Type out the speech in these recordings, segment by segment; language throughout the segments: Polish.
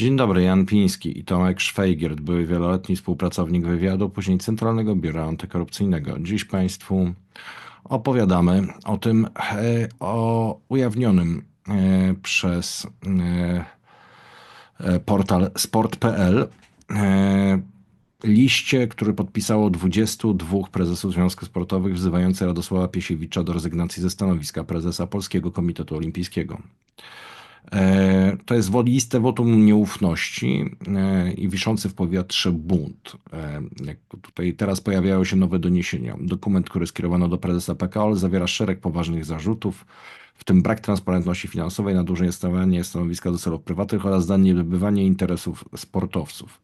Dzień dobry, Jan Piński i Tomek Szwajgiert, były wieloletni współpracownik wywiadu, później Centralnego Biura Antykorupcyjnego. Dziś Państwu opowiadamy o tym, e, o ujawnionym e, przez e, portal sport.pl liście, który podpisało 22 prezesów Związków Sportowych wzywający Radosława Piesiewicza do rezygnacji ze stanowiska prezesa Polskiego Komitetu Olimpijskiego. E, to jest listę wotum nieufności e, i wiszący w powietrze bunt. E, tutaj teraz pojawiają się nowe doniesienia. Dokument, który skierowano do prezesa PKO, zawiera szereg poważnych zarzutów, w tym brak transparentności finansowej, nadużycie stanowiska do celów prywatnych oraz zaniedbywanie interesów sportowców.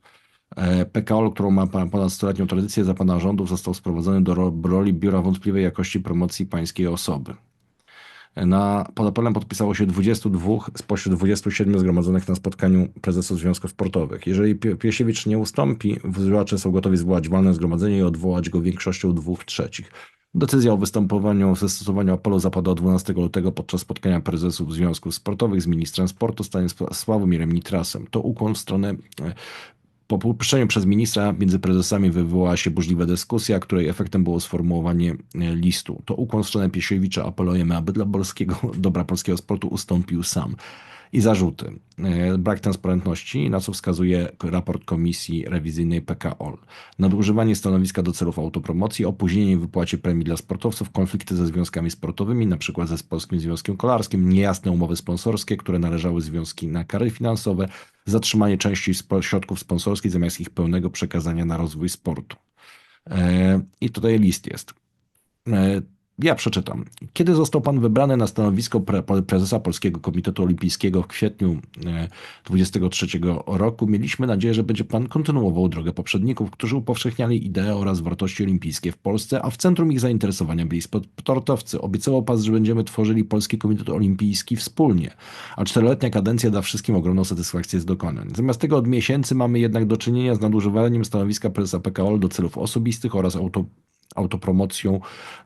PKO, którą ma ponad stuletnią tradycję za pana rządów, został sprowadzony do roli biura wątpliwej jakości promocji pańskiej osoby. Na, pod podpisało się 22 spośród 27 zgromadzonych na spotkaniu prezesów związków sportowych. Jeżeli Piesiewicz nie ustąpi, wzywacze są gotowi zwołać walne zgromadzenie i odwołać go większością dwóch trzecich. Decyzja o występowaniu, zastosowaniu apelu zapadła 12 lutego podczas spotkania prezesów związków sportowych z ministrem sportu Sławomirem Nitrasem. To ukłon w stronę po puszczeniu przez ministra między prezesami wywołała się burzliwa dyskusja, której efektem było sformułowanie e, listu. To ukłon w stronę Piesiewicza apelujemy, aby dla polskiego, dobra polskiego sportu ustąpił sam i zarzuty. E, brak transparentności, na co wskazuje raport Komisji Rewizyjnej PKOL. Nadużywanie stanowiska do celów autopromocji, opóźnienie w wypłacie premii dla sportowców, konflikty ze związkami sportowymi, np. ze Polskim Związkiem Kolarskim, niejasne umowy sponsorskie, które należały związki na kary finansowe, zatrzymanie części środków sponsorskich zamiast ich pełnego przekazania na rozwój sportu. E, I tutaj list jest. Ja przeczytam. Kiedy został pan wybrany na stanowisko pre prezesa Polskiego Komitetu Olimpijskiego w kwietniu 2023 e, roku, mieliśmy nadzieję, że będzie pan kontynuował drogę poprzedników, którzy upowszechniali ideę oraz wartości olimpijskie w Polsce, a w centrum ich zainteresowania byli sportowcy. Obiecywał pan, że będziemy tworzyli Polski Komitet Olimpijski wspólnie, a czteroletnia kadencja da wszystkim ogromną satysfakcję z dokonań. Zamiast tego od miesięcy mamy jednak do czynienia z nadużywaniem stanowiska prezesa PKO do celów osobistych oraz auto autopromocją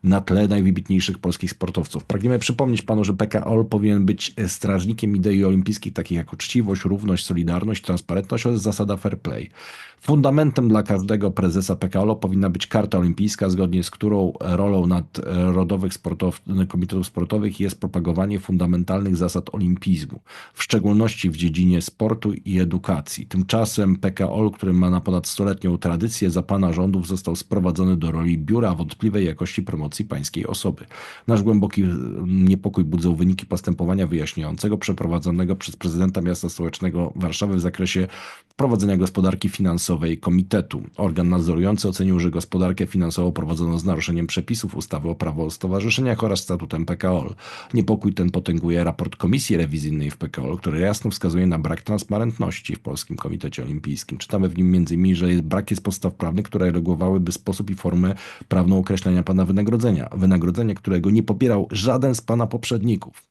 na tle najwybitniejszych polskich sportowców. Pragniemy przypomnieć panu, że PKOL powinien być strażnikiem idei olimpijskich takich jak uczciwość, równość, solidarność, transparentność oraz zasada fair play. Fundamentem dla każdego prezesa PKOL powinna być karta olimpijska, zgodnie z którą rolą nadrodowych sportow komitetów sportowych jest propagowanie fundamentalnych zasad olimpizmu, w szczególności w dziedzinie sportu i edukacji. Tymczasem PKOL, który ma na ponad stuletnią tradycję, za pana rządów został sprowadzony do roli biura wątpliwej jakości promocji pańskiej osoby. Nasz głęboki niepokój budzą wyniki postępowania wyjaśniającego przeprowadzonego przez prezydenta miasta stołecznego Warszawy w zakresie prowadzenia gospodarki finansowej Komitetu. Organ nadzorujący ocenił, że gospodarkę finansową prowadzono z naruszeniem przepisów ustawy o prawo o stowarzyszeniach oraz statutem PKOL. Niepokój ten potęguje raport Komisji Rewizyjnej w PKOL, który jasno wskazuje na brak transparentności w Polskim Komitecie Olimpijskim. Czytamy w nim m.in., że brak jest podstaw prawnych, które regulowałyby sposób i formę prawną określenia pana wynagrodzenia. Wynagrodzenia, którego nie pobierał żaden z pana poprzedników.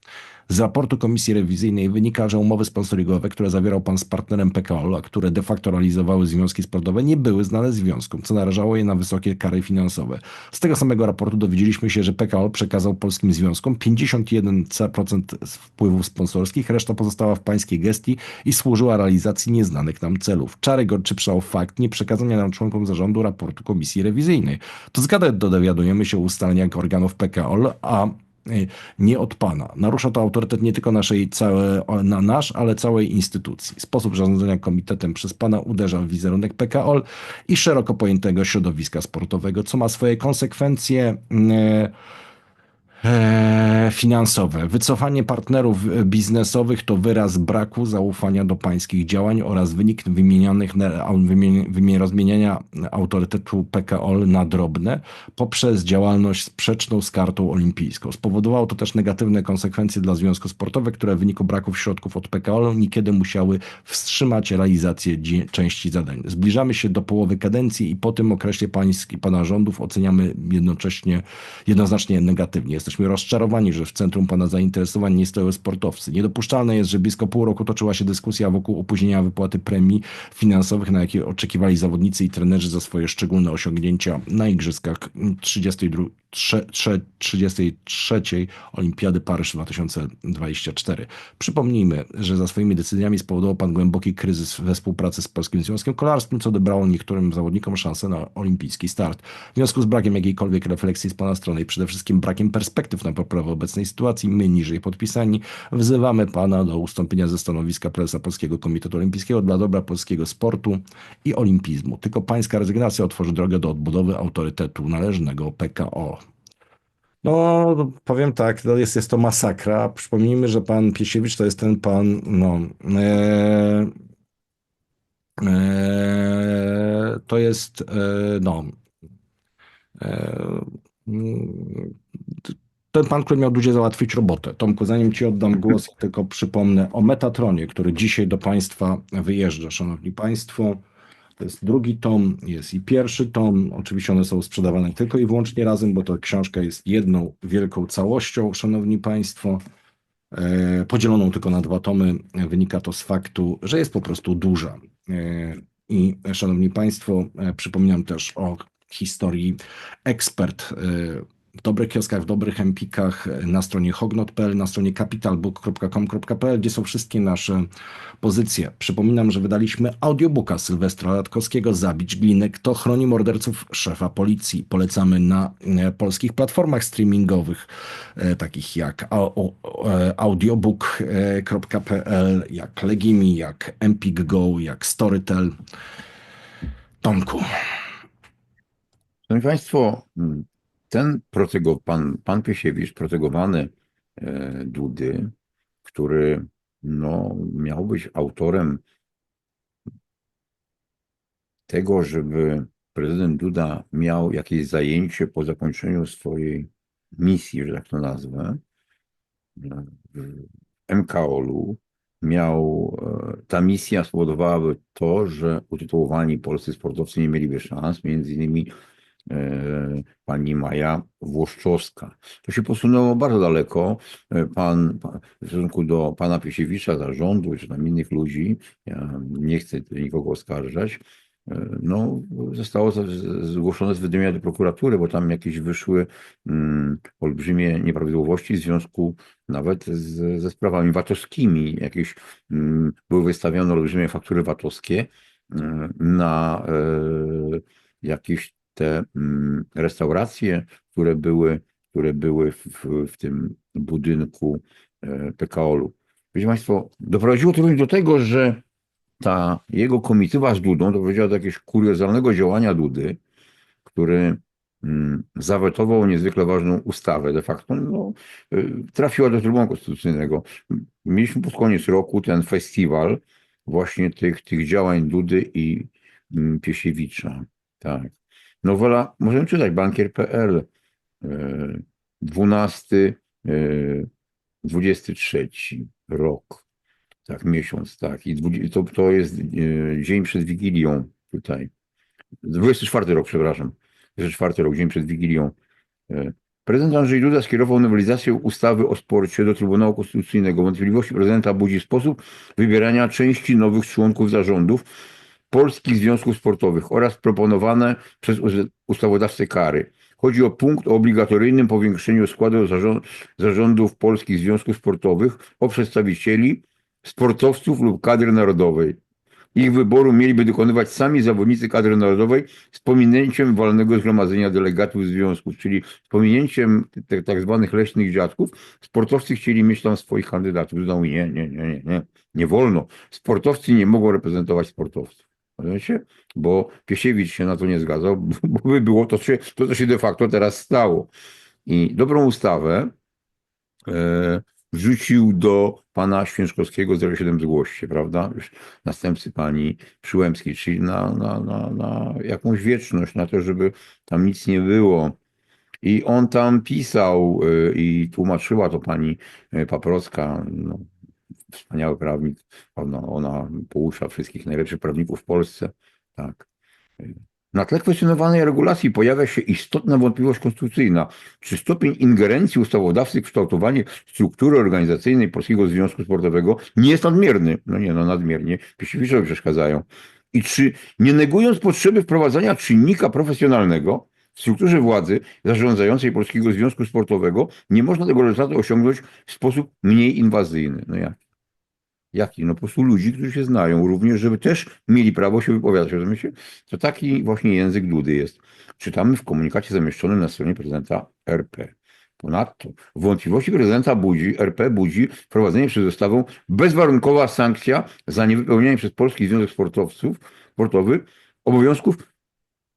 Z raportu Komisji Rewizyjnej wynika, że umowy sponsoringowe, które zawierał pan z partnerem PKO, a które de facto realizowały związki sportowe, nie były znane związkom, co narażało je na wysokie kary finansowe. Z tego samego raportu dowiedzieliśmy się, że PKO przekazał polskim związkom 51% wpływów sponsorskich, reszta pozostała w pańskiej gestii i służyła realizacji nieznanych nam celów. Czary gorczy przał fakt nieprzekazania nam członkom zarządu raportu Komisji Rewizyjnej. To zgadę dowiadujemy się ustaleniach organów PKO, a nie od pana. Narusza to autorytet nie tylko naszej całe, na nasz, ale całej instytucji. Sposób zarządzania komitetem przez pana uderza w wizerunek PKOL i szeroko pojętego środowiska sportowego, co ma swoje konsekwencje. Yy, finansowe. Wycofanie partnerów biznesowych to wyraz braku zaufania do pańskich działań oraz wynik wymienionych, rozmieniania autorytetu PKO na drobne poprzez działalność sprzeczną z kartą olimpijską. Spowodowało to też negatywne konsekwencje dla związków sportowych, które w wyniku braków środków od PKO niekiedy musiały wstrzymać realizację części zadań. Zbliżamy się do połowy kadencji i po tym okresie pański, pana rządów oceniamy jednocześnie, jednoznacznie negatywnie. Jesteśmy Jesteśmy rozczarowani, że w centrum pana zainteresowań nie stoją sportowcy. Niedopuszczalne jest, że blisko pół roku toczyła się dyskusja wokół opóźnienia wypłaty premii finansowych, na jakie oczekiwali zawodnicy i trenerzy za swoje szczególne osiągnięcia na igrzyskach 32, 33 Olimpiady Paryż 2024. Przypomnijmy, że za swoimi decyzjami spowodował pan głęboki kryzys we współpracy z Polskim Związkiem Kolarskim, co odebrało niektórym zawodnikom szansę na olimpijski start. W związku z brakiem jakiejkolwiek refleksji z pana strony i przede wszystkim brakiem perspektyw na poprawę obecnej sytuacji, my niżej podpisani wzywamy pana do ustąpienia ze stanowiska prezesa Polskiego Komitetu Olimpijskiego dla dobra polskiego sportu i olimpizmu. Tylko pańska rezygnacja otworzy drogę do odbudowy autorytetu należnego PKO. No, powiem tak, to jest, jest to masakra. Przypomnijmy, że pan Piesiewicz to jest ten pan, no, e, e, to jest, e, no, e, ten pan, który miał Dudzie załatwić robotę. Tomku, zanim ci oddam głos, tylko przypomnę o Metatronie, który dzisiaj do państwa wyjeżdża, szanowni państwo. To jest drugi tom, jest i pierwszy tom. Oczywiście one są sprzedawane tylko i wyłącznie razem, bo to książka jest jedną wielką całością, szanowni państwo. E, podzieloną tylko na dwa tomy. Wynika to z faktu, że jest po prostu duża. E, I szanowni państwo, e, przypominam też o historii ekspert w dobrych kioskach, w dobrych empikach, na stronie hognot.pl, na stronie capitalbook.com.pl, gdzie są wszystkie nasze pozycje. Przypominam, że wydaliśmy audiobooka Sylwestra Latkowskiego Zabić Gliny, kto chroni morderców szefa policji. Polecamy na e, polskich platformach streamingowych, e, takich jak e, audiobook.pl, jak Legimi, jak Empik Go, jak Storytel. Tomku. Szanowni Państwo, ten protego, pan, pan Piesiewicz, protegowany e, Dudy, który no, miał być autorem tego, żeby prezydent Duda miał jakieś zajęcie po zakończeniu swojej misji, że tak to nazwę, w MKOL-u, miał, e, ta misja spowodowałaby to, że utytułowani polscy sportowcy nie mieliby szans, między innymi pani Maja Włoszczowska. To się posunęło bardzo daleko. E, pan, w stosunku do pana Piesiewicza, zarządu, czy tam innych ludzi, ja nie chcę nikogo oskarżać, e, no, zostało zgłoszone zwydymia do prokuratury, bo tam jakieś wyszły mm, olbrzymie nieprawidłowości w związku nawet z, ze sprawami VAT-owskimi. Jakieś mm, były wystawione olbrzymie faktury VAT-owskie na y, jakieś te mm, restauracje, które były, które były w, w tym budynku e, PKO-u. Wiecie Państwo, doprowadziło to do tego, że ta jego komitywa z Dudą doprowadziła do jakiegoś kuriozalnego działania Dudy, który mm, zawetował niezwykle ważną ustawę. De facto no, e, trafiła do Trybunału Konstytucyjnego. Mieliśmy pod koniec roku ten festiwal właśnie tych, tych działań Dudy i mm, Piesiewicza. Tak. Nowela, możemy czytać, bankier.pl, 12, 23 rok, tak, miesiąc, tak. I to, to jest e, dzień przed Wigilią tutaj. 24 rok, przepraszam. 24 rok, dzień przed Wigilią. E, prezydent Andrzej Duda skierował nowelizację ustawy o sporcie do Trybunału Konstytucyjnego. Wątpliwości prezydenta budzi sposób wybierania części nowych członków zarządów polskich związków sportowych oraz proponowane przez ustawodawcę kary. Chodzi o punkt o obligatoryjnym powiększeniu składu zarządów polskich związków sportowych o przedstawicieli sportowców lub kadry narodowej. Ich wyboru mieliby dokonywać sami zawodnicy kadry narodowej z pominięciem walnego zgromadzenia delegatów związków, czyli z pominięciem tak zwanych leśnych dziadków. Sportowcy chcieli mieć tam swoich kandydatów. Znowu nie, nie, nie, nie, nie, nie wolno. Sportowcy nie mogą reprezentować sportowców. Rozumiecie? Bo Piesiewicz się na to nie zgadzał, bo by było to, to, co się de facto teraz stało. I dobrą ustawę e, wrzucił do pana Święczkowskiego 07 zgłoście, prawda? Już następcy pani Przyłębskiej, czyli na, na, na, na jakąś wieczność, na to, żeby tam nic nie było. I on tam pisał e, i tłumaczyła to pani e, Paprocka, no, wspaniały prawnik, ona, ona wszystkich najlepszych prawników w Polsce. Tak. Na tle kwestionowanej regulacji pojawia się istotna wątpliwość konstytucyjna. Czy stopień ingerencji ustawodawcy w kształtowanie struktury organizacyjnej Polskiego Związku Sportowego nie jest nadmierny? No nie, no nadmiernie. Piesiewiczowi przeszkadzają. I czy nie negując potrzeby wprowadzania czynnika profesjonalnego, w strukturze władzy zarządzającej Polskiego Związku Sportowego nie można tego rezultatu osiągnąć w sposób mniej inwazyjny. No jak? Jaki? No po prostu ludzi, którzy się znają również, żeby też mieli prawo się wypowiadać. Rozumiecie? To taki właśnie język Dudy jest. Czytamy w komunikacie zamieszczonym na stronie prezydenta RP. Ponadto wątpliwości prezydenta budzi, RP budzi wprowadzenie przez ustawę bezwarunkowa sankcja za niewypełnianie przez Polski Związek Sportowców Sportowy obowiązków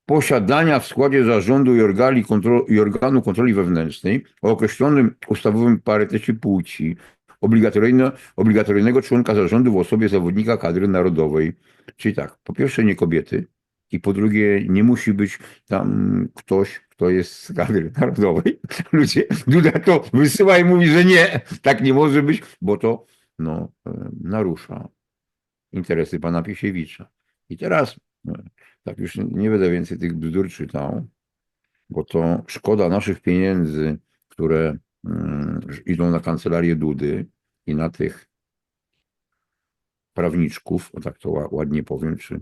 posiadania w składzie zarządu i, kontro, i organu kontroli wewnętrznej o określonym ustawowym parytecie płci obligatoryjnego członka zarządu w osobie zawodnika kadry narodowej. Czyli tak, po pierwsze nie kobiety i po drugie nie musi być tam ktoś, kto jest z kadry narodowej. Ludzie, Duda to wysyła i mówi, że nie, tak nie może być, bo to no, e, narusza interesy pana Piesiewicza. I teraz, e, tak już nie będę więcej tych bzdur czytał, bo to szkoda naszych pieniędzy, które idą na kancelarię Dudy i na tych prawniczków, o tak to ła- ładnie powiem, czy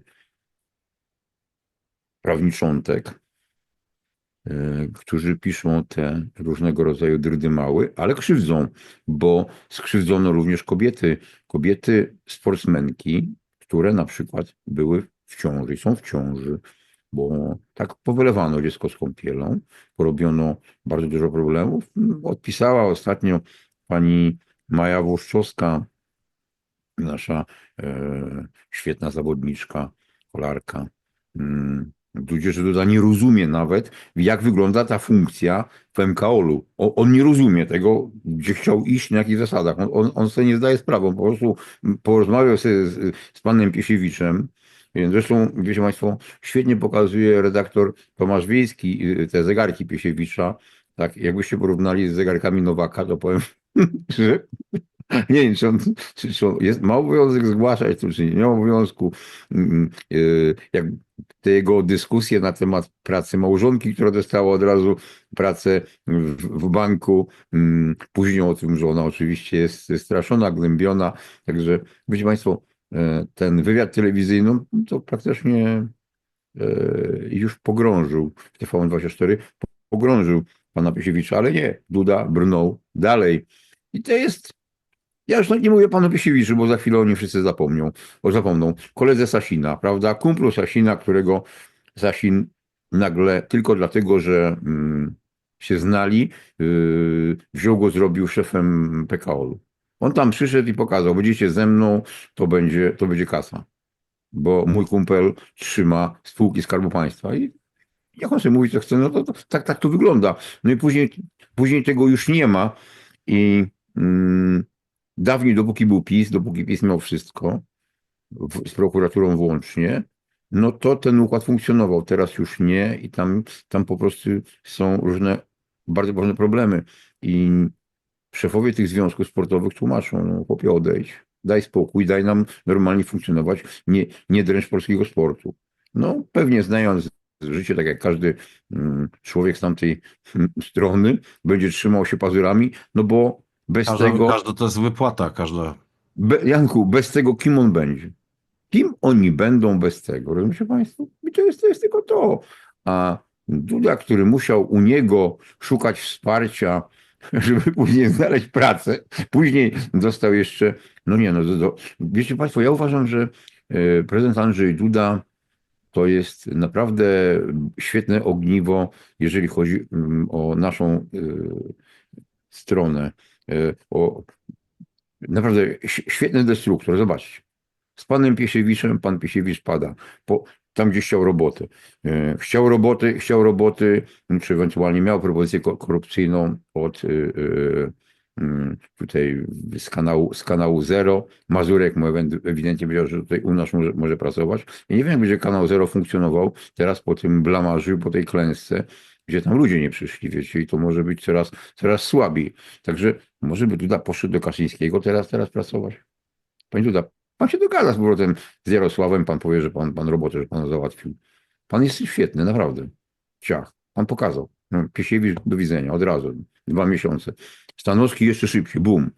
prawniczątek, e, którzy piszą te różnego rodzaju dyrdymały, ale krzywdzą, bo skrzywdzono również kobiety, kobiety sportsmenki, które na przykład były w ciąży są w ciąży, bo tak powylewano dziecko z kąpielą, porobiono bardzo dużo problemów. Odpisała ostatnio pani Maja Włoszczowska, nasza e, świetna zawodniczka, kolarka. Mm, Dudzie, że Duda nie rozumie nawet, jak wygląda ta funkcja w MKOL-u. O- On nie rozumie tego, gdzie chciał iść, na jakich zasadach. On, on, on sobie nie zdaje sprawy. On po prostu porozmawiał sobie z, z panem Piesiewiczem. Zresztą, wiecie Państwo, świetnie pokazuje redaktor Tomasz Wiejski y, te zegarki Piesiewicza. Tak, jakbyście porównali z zegarkami Nowaka, to powiem, że nie wiem, czy on, czy, czy on jest, ma obowiązek zgłaszać to, czy nie ma obowiązku. Mm, y, Jak te jego dyskusje na temat pracy małżonki, która dostała od razu pracę w, w banku, mm, później o tym, że ona oczywiście jest straszona, gnębiona. Także, wiecie Państwo, ten wywiad telewizyjny no, to praktycznie e, już pogrążył w TVN24, pogrążył pana Piesiewicza, ale nie, Duda brnął dalej. I to jest ja już nie mówię panu Piesiewiczu, bo za chwilę oni wszyscy zapomnią, bo zapomną. Koledze Sasina, prawda? Kumplu Sasina, którego Sasin nagle tylko dlatego, że mm, się znali, yy, wziął go, zrobił szefem PKO-u. On tam przyszedł i pokazał, będziecie ze mną, to będzie, to będzie kasa. Bo mój kumpel trzyma spółki Skarbu Państwa i jak on sobie mówi, co chce, no to, to tak, tak to wygląda. No i później, później tego już nie ma i mm, dawniej, dopóki był PiS, dopóki PiS miał wszystko, w, z prokuraturą włącznie, no to ten układ funkcjonował. Teraz już nie i tam, tam po prostu są różne bardzo ważne problemy. I szefowie tych związków sportowych tłumaczą, no chłopie odejdź, daj spokój, daj nam normalnie funkcjonować, nie, nie dręcz polskiego sportu. No pewnie znając życie, tak jak każdy mm, człowiek z tamtej mm, strony, będzie trzymał się pazurami, no bo bez Każda, tego... każda to jest wypłata, każda. Be, Janku, bez tego kim on będzie? Kim oni będą bez tego? Rozumiecie Państwo? I to jest, to jest tylko to. A Duda, który musiał u niego szukać wsparcia, żeby później znaleźć pracę, później dostał jeszcze, no nie no, do, wiecie Państwo, ja uważam, że e, prezydent Andrzej Duda to jest naprawdę świetne ogniwo, jeżeli chodzi mm, o naszą e, stronę, e, o naprawdę świetny destruktor, zobaczcie. Z panem Piesiewiczem, pan Piesiewicz pada. Po, tam, gdzie chciał roboty. E, Chciał roboty, chciał roboty, czy ewentualnie miał propozycję ko- korupcyjną od e, mm, tutaj z kanału, z kanału Zero. Mazurek mu ewidentnie powiedział, że tutaj u nas może, może pracować. I nie wiem, jak będzie kanał Zero funkcjonował teraz po tym blamarzu, po tej klęsce, gdzie tam ludzie nie przyszli, wiecie, i to może być coraz, coraz słabiej. Także może by Duda poszedł do Kaszyńskiego teraz, teraz pracować. Panie Duda, pan się dogada z powrotem z Jarosławem, pan powie, że pan, pan robotę, że pan załatwił. Pan jest świetny, naprawdę. Ciach, pan pokazał. No, Piesiewicz do widzenia, od razu. Dwa miesiące. Stanowski jeszcze szybciej, bum.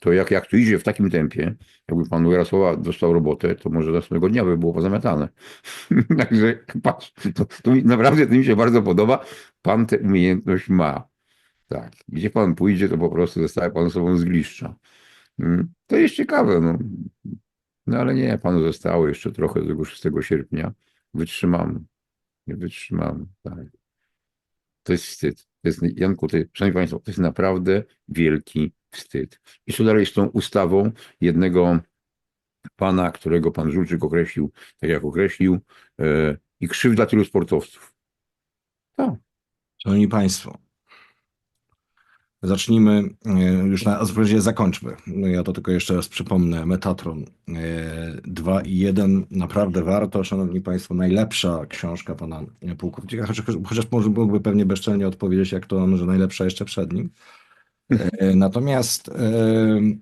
to jak, jak to idzie w takim tempie, jakby pan Jarosława dostał robotę, to może następnego dnia by było pozamiatane. Także patrz, to, to mi, naprawdę to mi się bardzo podoba. Pan tę umiejętność ma. Tak. Gdzie pan pójdzie, to po prostu zostaje pan sobą z gliszcza. Mm, To jest ciekawe, no. No ale nie, panu zostało jeszcze trochę do tego 6 sierpnia. Wytrzymamy. Nie wytrzymamy. Tak. To jest wstyd. To jest, Janku, to jest, szanowni państwo, to jest naprawdę wielki wstyd. I co dalej z tą ustawą jednego pana, którego pan Żulczyk określił, tak jak określił, e, i krzywda tylu sportowców. Tak. Szanowni Państwo, zacznijmy, e, już na, zasadzie zakończmy. No Ja to tylko jeszcze raz przypomnę. Metatron 2 i 1 naprawdę warto. Szanowni Państwo, najlepsza książka pana pułkownika, chociaż, chociaż może mógłby pewnie bezczelnie odpowiedzieć, jak to on, że najlepsza jeszcze przed nim. E, Natomiast e,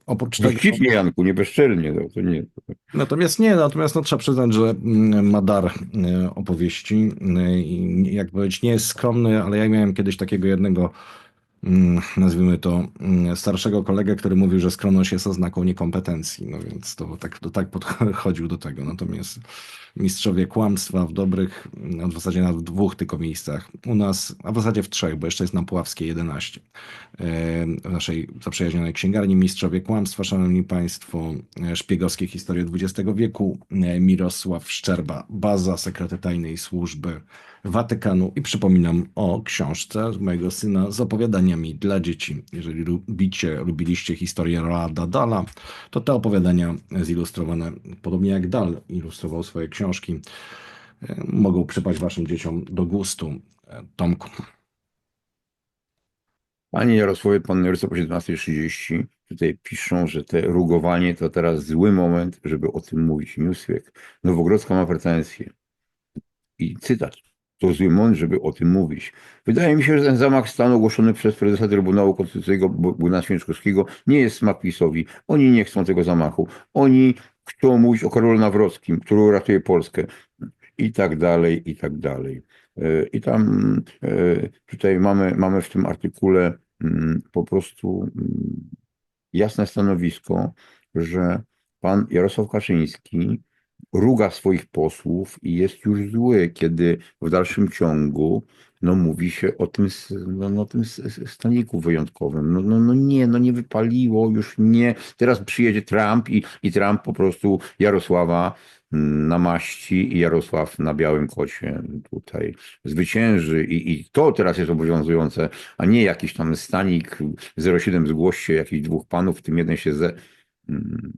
oprócz tego... Dowcipnie, Janku, nie bezczelnie. No, to nie. Natomiast nie, natomiast no, trzeba przyznać, że mm, ma dar e, opowieści e, i jak powiedzieć, nie jest skromny, ale ja miałem kiedyś takiego jednego, nazwijmy to, mm, starszego kolegę, który mówił, że skromność jest oznaką niekompetencji, no więc to tak, to tak podchodził do tego. Natomiast mistrzowie kłamstwa w dobrych, no, w zasadzie na dwóch tylko miejscach, u nas, a w zasadzie w trzech, bo jeszcze jest na Puławskiej 11, e, w naszej zaprzyjaźnionej księgarni. Mistrzowie Kłamstwa, Szanowni Państwo, e, szpiegowskie historie XX wieku, e, Mirosław Szczerba, baza sekrety tajnej służby Watykanu i przypominam o książce mojego syna z opowiadaniami dla dzieci. Jeżeli lubicie, lubiliście historię Roalda Dala, to te opowiadania zilustrowane, podobnie jak Dal ilustrował swoje książki, e, mogą przypaść waszym dzieciom do gustu. E, Tomku. Panie Jarosławie, pan Jarosław o 17.30 tutaj piszą, że te rugowanie to teraz zły moment, żeby o tym mówić. Newsweek. Nowogrodzka ma pretensje. I cytat. To zły moment, żeby o tym mówić. Wydaje mi się, że ten zamach stanu ogłoszony przez prezesa Trybunału Konstytucyjnego Bogdana Święczkowskiego nie jest smak PiSowi. Oni nie chcą tego zamachu. Oni chcą mówić o Karolu Nawrockim, który uratuje Polskę. I tak dalej, i tak dalej. E, I tam e, tutaj mamy, mamy w tym artykule mm, po prostu mm, jasne stanowisko, że pan Jarosław Kaczyński ruga swoich posłów i jest już zły, kiedy w dalszym ciągu no, mówi się o tym, no, no, tym staniku wyjątkowym. No, no, no nie, no nie wypaliło, już nie. Teraz przyjedzie Trump i, i Trump po prostu Jarosława mm, namaści i Jarosław na białym kocie tutaj zwycięży i, i to teraz jest obowiązujące, a nie jakiś tam stanik 07 zgłoś się jakichś dwóch panów, w tym jeden się ze, mm,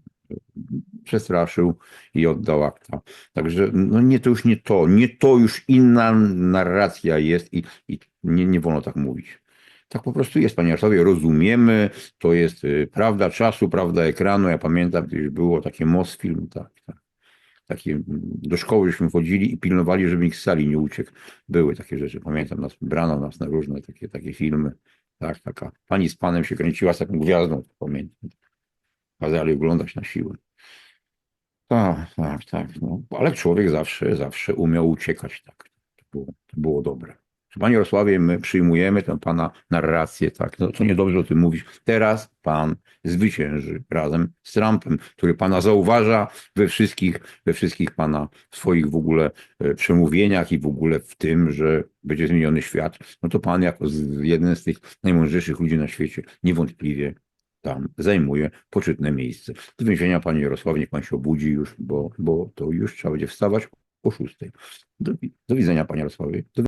przestraszył i oddał akta. Także no nie, to już nie to, nie to już inna narracja jest i, i nie, nie wolno tak mówić. Tak po prostu jest, panie Jarosławie, rozumiemy, to jest y, prawda czasu, prawda ekranu. Ja pamiętam, gdzieś było takie Mosfilm, tak, tak. Takie, mm, do szkoły żeśmy chodzili i pilnowali, żeby nikt z sali nie uciekł. Były takie rzeczy, pamiętam, nas, brano nas na różne takie, takie filmy. Tak, taka pani z panem się kręciła z taką gwiazdą, pamiętam. Kazali oglądać na siłę. Tak, tak, tak. No, ale człowiek zawsze, zawsze umiał uciekać. Tak. To, było, to było dobre. Panie Jarosławie, my przyjmujemy tę pana narrację, tak. No, to niedobrze o tym mówić. Teraz pan zwycięży razem z Trumpem, który pana zauważa we wszystkich, we wszystkich pana swoich w ogóle e, przemówieniach i w ogóle w tym, że będzie zmieniony świat. No to pan jako jeden z tych najmądrzejszych ludzi na świecie niewątpliwie tam zajmuje poczytne miejsce. Do więzienia, panie Jarosławie, niech pan się obudzi już, bo, bo to już trzeba będzie wstawać o szóstej. Do, do widzenia, panie Jarosławie. Do